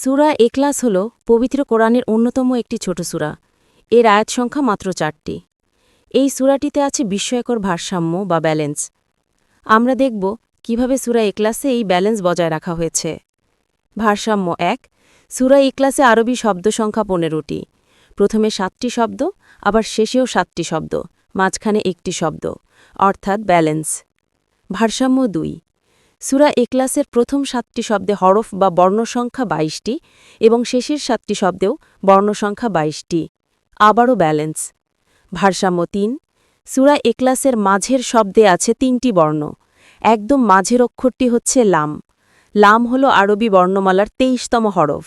সুরা এক্লাস হল পবিত্র কোরআনের অন্যতম একটি ছোট সুরা। এর আয়াত সংখ্যা মাত্র চারটি। এই সুরাটিতে আছে বিস্ময়কর ভারসাম্য বা ব্যালেন্স। আমরা দেখব কীভাবে সুরা এক্লাসে এই ব্যালেন্স বজায় রাখা হয়েছে। ভারসাম্য এক, সুরা ইকলাসে আরবি শব্দ সংখ্যা পনেরোটি। প্রথমে সাতটি শব্দ, আবার শেষেও সাতটি শব্দ, মাঝখানে একটি শব্দ, অর্থাৎ ব্যালেন্স। ভারসাম্য দুই সুরা এক্লাসের প্রথম সাতটি শব্দে হরফ বা বর্ণসংখ্যা বাইশটি এবং শেষের সাতটি শব্দেও বর্ণসংখ্যা বাইশটি। আবারও ব্যালেন্স। ভারসাম্য তিন। সুরা এক্লাসের মাঝের শব্দে আছে তিনটি বর্ণ। একদম মাঝের অক্ষরটি হচ্ছে লাম। লাম হল আরবি বর্ণমালার তেইশতম হরফ।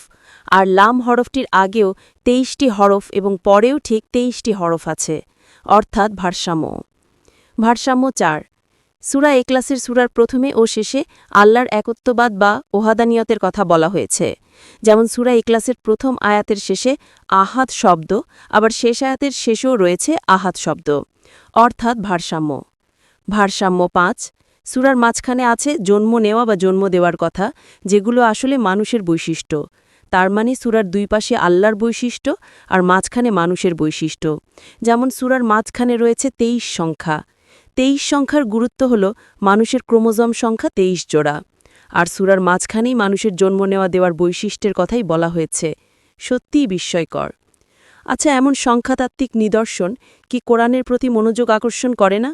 আর লাম হরফটির আগেও তেইশটি হরফ এবং পরেও ঠিক তেইশটি হরফ আছে। অর্থাৎ ভারসাম্য। ভারসাম্য চার। সুরা এক্লাসের সুরার প্রথমে ও শেষে আল্লাহর একত্ববাদ বা ওহাদানিয়তের কথা বলা হয়েছে। যেমন সুরা এক্লাসের প্রথম আয়াতের শেষে আহাত শব্দ, আবার শেষ আয়াতের শেষেও রয়েছে আহাত শব্দ। অর্থাৎ ভারসাম্য। ভারসাম্য পাঁচ, সুরার মাঝখানে আছে জন্ম নেওয়া বা জন্ম দেওয়ার কথা, যেগুলো আসলে মানুষের বৈশিষ্ট্য। তার মানে সুরার দুই পাশে আল্লাহর বৈশিষ্ট্য আর মাঝখানে মানুষের বৈশিষ্ট্য। যেমন সুরার মাঝখানে রয়েছে তেইশ সংখ্যা। তেইশ সংখ্যার গুরুত্ব হল মানুষের ক্রোমোজম সংখ্যা তেইশ জোড়া। আর সুরার মাঝখানেই মানুষের জন্ম নেওয়া দেওয়ার বৈশিষ্ট্যের কথাই বলা হয়েছে। সত্যিই বিস্ময়কর। আচ্ছা এমন সংখ্যাতাত্ত্বিক নিদর্শন কি কোরআনের প্রতি মনোযোগ আকর্ষণ করে না?